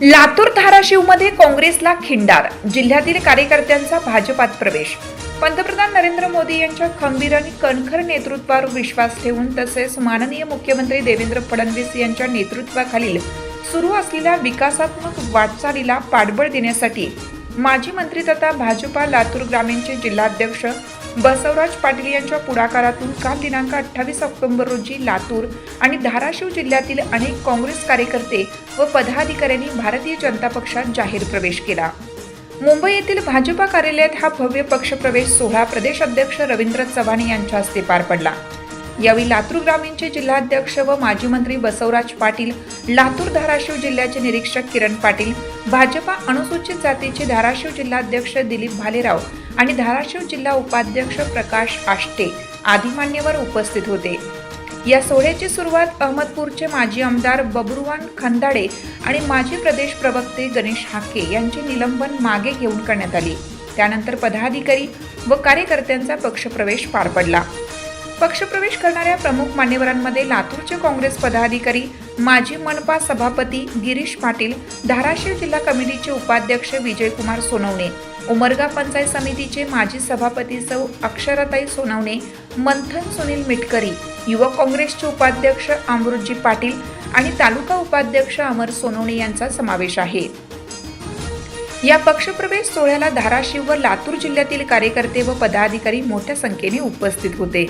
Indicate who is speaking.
Speaker 1: लातूर धाराशिवमध्ये काँग्रेसला खिंडार. जिल्ह्यातील कार्यकर्त्यांचा भाजपात प्रवेश. पंतप्रधान नरेंद्र मोदी यांच्या खंबीर आणि कणखर नेतृत्वावर विश्वास ठेवून तसेच माननीय मुख्यमंत्री देवेंद्र फडणवीस यांच्या नेतृत्वाखालील सुरू असलेल्या विकासात्मक वाटचालीला पाठबळ देण्यासाठी माजी मंत्री तथा भाजपा लातूर ग्रामीणचे जिल्हाध्यक्ष बसवराज पाटील यांच्या पुढाकारातून काल दिनांक अठ्ठावीस ऑक्टोबर रोजी लातूर आणि धाराशिव जिल्ह्यातील अनेक काँग्रेस कार्यकर्ते व पदाधिकाऱ्यांनी भारतीय जनता पक्षात जाहीर प्रवेश केला. मुंबई येथील भाजपा कार्यालयात हा भव्य पक्षप्रवेश सोहळा प्रदेश अध्यक्ष रवींद्र चव्हाण यांच्या हस्ते पार पडला. यावेळी लातूर ग्रामीणचे जिल्हाध्यक्ष व माजी मंत्री बसवराज पाटील लातूर धाराशिव जिल्ह्याचे निरीक्षक किरण पाटील भाजपा अनुसूचित जातीचे धाराशिव जिल्हाध्यक्ष दिलीप भालेराव आणि धाराशिव जिल्हा उपाध्यक्ष प्रकाश आष्टे आदी मान्यवर उपस्थित होते. या सोहळ्याची सुरुवात अहमदपूरचे माजी आमदार बबरुवान खंदाडे आणि माजी प्रदेश प्रवक्ते गणेश हाके यांचे निलंबन मागे घेऊन करण्यात आले. त्यानंतर पदाधिकारी व कार्यकर्त्यांचा पक्षप्रवेश पार पडला. पक्षप्रवेश करणाऱ्या प्रमुख मान्यवरांमध्ये लातूरचे काँग्रेस पदाधिकारी माजी मनपा सभापती गिरीश पाटील धाराशिव जिल्हा कमिटीचे उपाध्यक्ष विजयकुमार सोनवणे उमरगा पंचायत समितीचे माजी सभापती सौ अक्षराताई सोनवणे मंथन सुनील मिटकरी युवक काँग्रेसचे उपाध्यक्ष अमृतजी पाटील आणि तालुका उपाध्यक्ष अमर सोनवणे यांचा समावेश आहे. या पक्षप्रवेश सोहळ्याला धाराशिव व लातूर जिल्ह्यातील कार्यकर्ते व पदाधिकारी मोठ्या संख्येने उपस्थित होते.